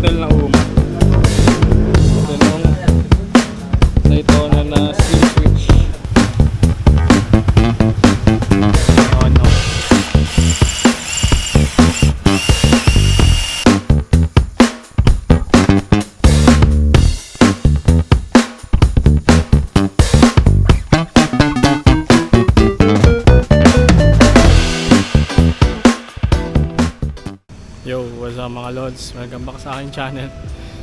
throttle na uma. Mga lods? Welcome back sa aking channel.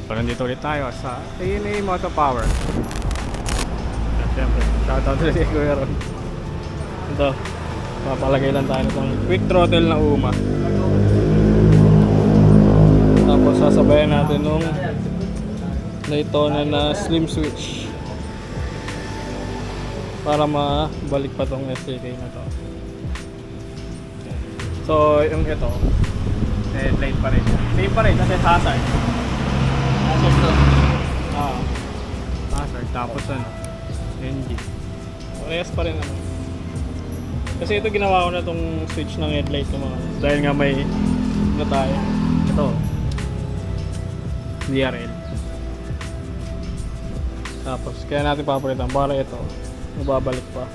So, nandito ulit tayo sa ANA Moto Power. At syempre, shoutout ulit kay Kuya Ron. Ito, papalagay lang tayo nitong quick throttle na uma. Tapos sasabayan natin nung Daytona na slim switch. Para mabalik pa tong SKK na to. So, yung ito, headlight pa rin. Same pa rin kasi hazard. Hazard to. Ah. Hazard. Tapos ano, NG. Parehas pa rin ano. Kasi ito ginawa ko na tong switch ng headlight ko mga dahil nga may ano tayo. Ito. DRL. Tapos kaya natin papalitan para ito mababalik pa.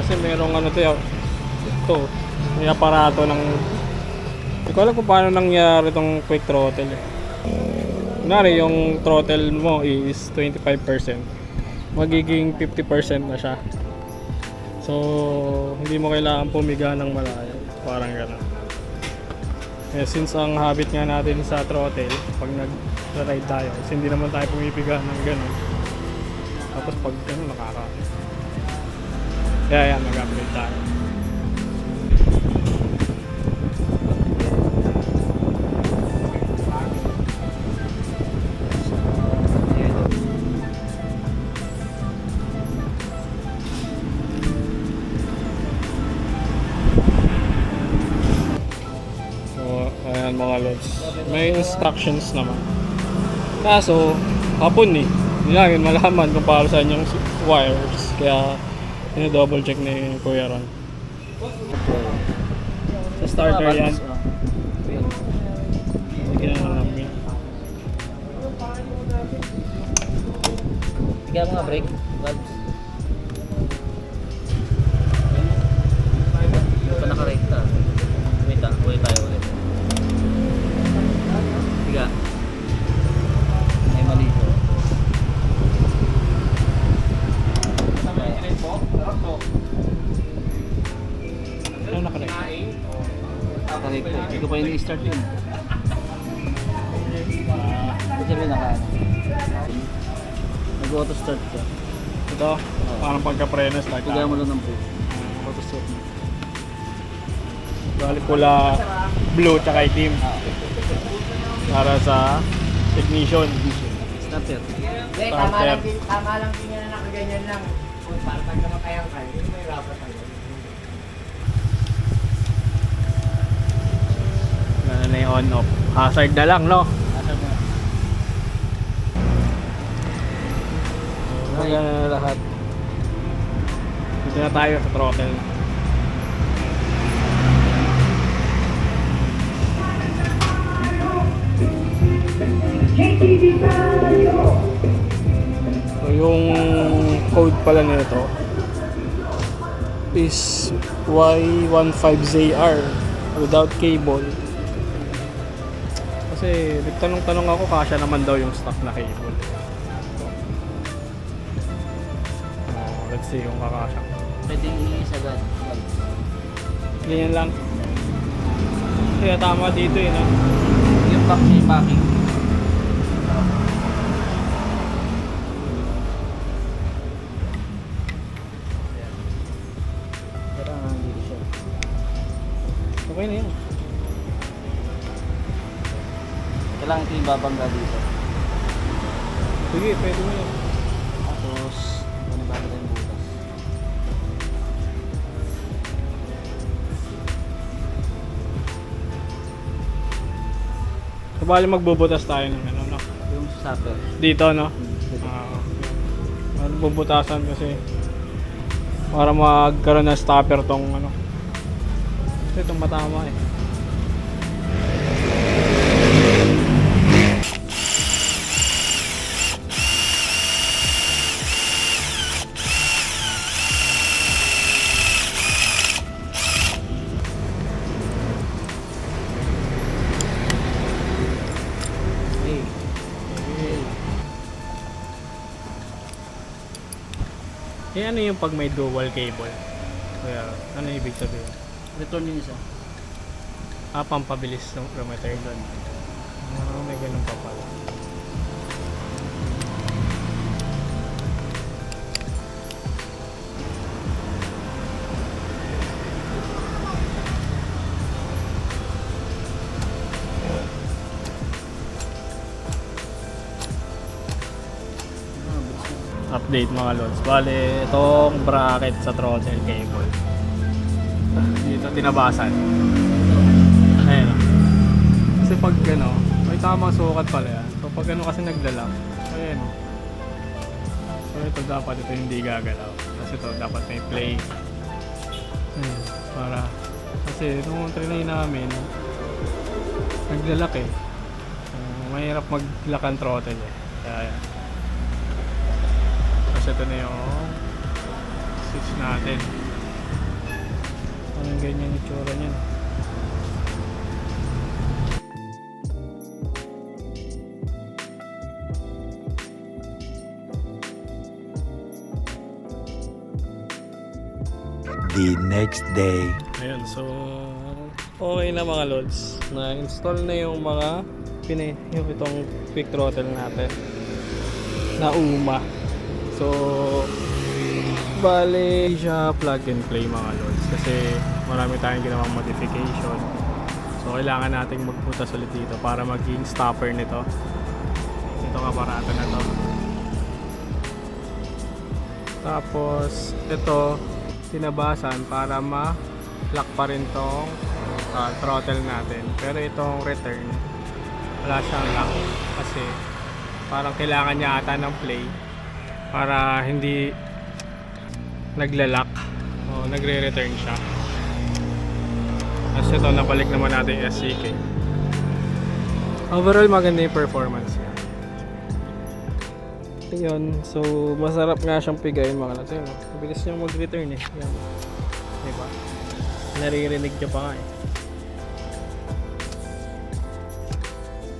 Kasi merong ano to ito may aparato ng hindi ko alam kung paano nangyari itong quick throttle eh. Kunwari yung throttle mo is 25% magiging 50% na siya. So hindi mo kailangan pumiga ng malayo. Parang gano'n eh, since ang habit nga natin sa throttle pag nag-ride tayo is hindi naman tayo pumipiga ng gano'n tapos pag gano'n nakaka kaya yan mag-upgrade tayo May instructions naman. Kaso, hapon eh. Hindi namin malaman kung para saan yung wires. Kaya, double check ni Kuya Ron. Sa starter yan. Sige na lang namin. Bigyan mga brake. Valves. Pa yun. Kasi may naka Nag-auto start ka. Ito, parang pagka-preno start Bigyan mo na. lang ng brake. Auto start mo. Bali pula blue tsaka itim. Ah, Para sa ignition. starter. Hindi, Starter. tama lang din, tama lang din yan na nakaganyan lang. Kung para pag namatayan ka, hindi mo yung on-off. Hazard na lang, no? Ganyan na lahat. Dito na tayo sa throttle. So yung code pala nito is Y15ZR without cable. Kasi nagtanong-tanong ako kasya naman daw yung stock na cable. Uh, let's see kung kakasya. Pwede i-sagad. Ganyan lang. Kaya tama dito yun ah. Yung back packing. Babangga dito. Sige, pwede mo yun. Tapos, panibago tayong butas. So, bali magbubutas tayo ng ano, no? Yung sapper. Dito, no? Dito. Ah, magbubutasan kasi para magkaroon ng stopper tong ano. Kasi itong matama eh. Eh ano yung pag may dual cable? Kaya ano ibig sabihin? Return yung isa. Ah, pampabilis ng return doon. Ah, may ganun pa pala. Update mga lods. Bale, itong bracket sa throttle cable. Dito tinabasan. Ayan. Kasi pag ano, may tamang sukat pala yan. So pag ano kasi naglalak, ayan. So ito dapat ito hindi gagalaw. Kasi ito dapat may play. Ayan, para kasi nung trinay namin, naglalak eh. So, mahirap mag-lock ang throttle eh. Kaya ayan. Tapos ito na yung switch natin. Parang ganyan yung itsura niyan. the next day. Ayun, so okay na mga lods. Na-install na yung mga pina yung itong quick throttle natin na UMA. So bale siya plug and play mga lods kasi marami tayong ginawang modification. So kailangan nating magbutas ulit dito para maging stopper nito. Itong aparato na to. Tapos ito tinabasan para ma-lock pa rin tong ah, throttle natin. Pero itong return wala siyang lock kasi parang kailangan niya ata ng play para hindi naglalak o nagre-return siya. Kasi ito nabalik naman natin yung SCK. Overall maganda yung performance niya. Yun, so masarap nga siyang pigayin mga lads. Ayun, oh. Bilis niyang mag-return eh. Yan. Diba? Naririnig niya pa nga eh.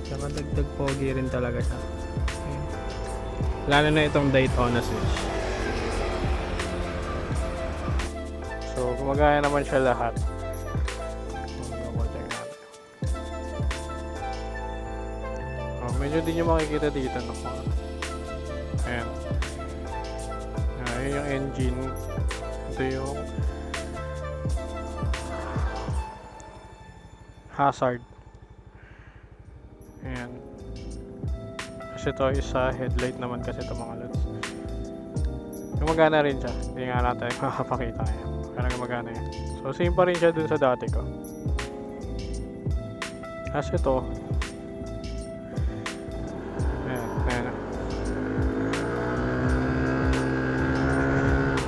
Tsaka dagdag pogi rin talaga siya. Lalo na itong Daytona switch. So, gumagaya naman siya lahat. Oh, medyo di nyo makikita dito no. Ayan. Ah, yun yung engine. Ito yung hazard. Ayan. Kasi ito is sa headlight naman kasi ito mga lods. Gumagana rin siya. Hindi nga natin makakapakita yan. Pero gumagana yan. So same pa rin siya dun sa dati ko. Kasi ito. Ayan. Ayan.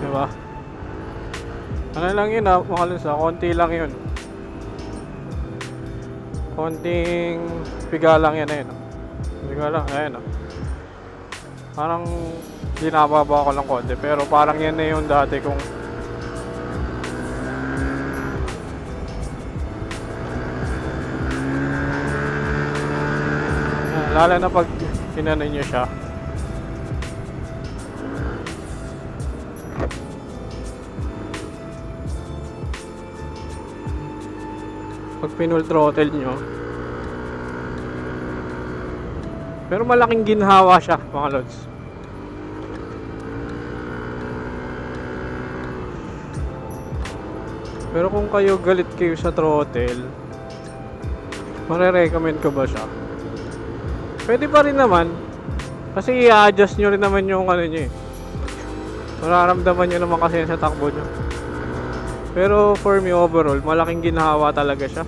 Diba? Ano lang yun ah, mga lods ah. Konti lang yun. Konting piga lang yan ayun. ah. Piga lang, ayun ah. Parang binababa ko lang konti pero parang yan na yung dati kong Yan, Lalo na pag kinano nyo siya. Pag pinull throttle nyo pero malaking ginhawa siya mga lods pero kung kayo galit kayo sa throttle Mare-recommend ko ba siya? Pwede pa rin naman. Kasi i-adjust nyo rin naman yung ano nyo eh. Mararamdaman nyo naman kasi sa takbo nyo. Pero for me overall, malaking ginhawa talaga siya.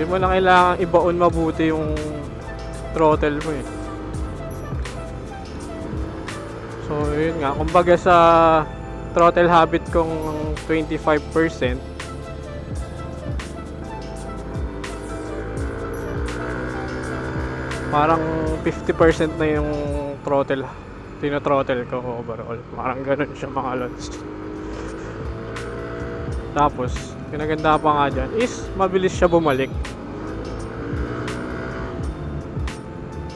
Hindi mo na kailangan ibaon mabuti yung throttle mo eh. So yun nga, kumbaga sa throttle habit kong 25% parang 50% na yung throttle tinothrottle ko overall. Parang ganun siya mga lods. Tapos kinaganda pa nga dyan is mabilis siya bumalik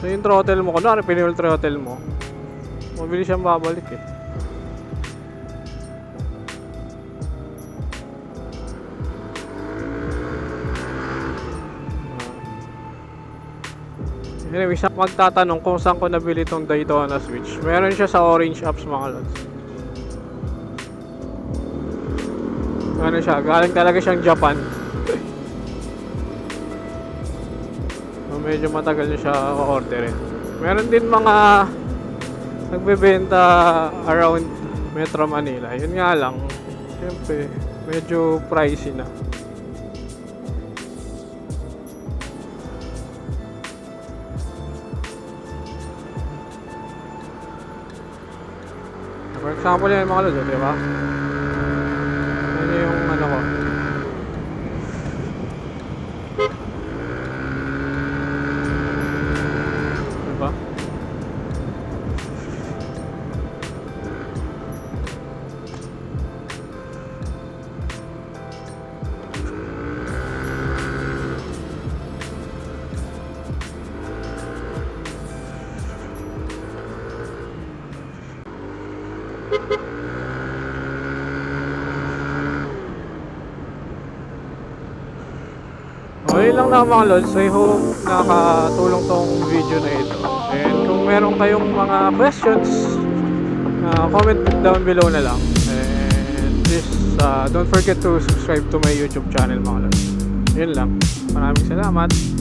So yung throttle mo, kunwari pinul throttle mo, mabilis siyang babalik eh. Anyway, sa magtatanong kung saan ko nabili itong Daytona Switch. Meron siya sa Orange Apps mga lods. Ano siya, galing talaga siyang Japan. Medyo matagal na siya orderin. Meron din mga nagbebenta around Metro Manila. Yun nga lang, siyempre, medyo pricey na. For example yan yung mga lods, di ba? Ano yung ano ko? Lang na mga lods. I hope nakatulong tong video na ito. And kung meron kayong mga questions, uh, comment down below na lang. And please, uh, don't forget to subscribe to my YouTube channel mga lods. Yun lang. Maraming salamat.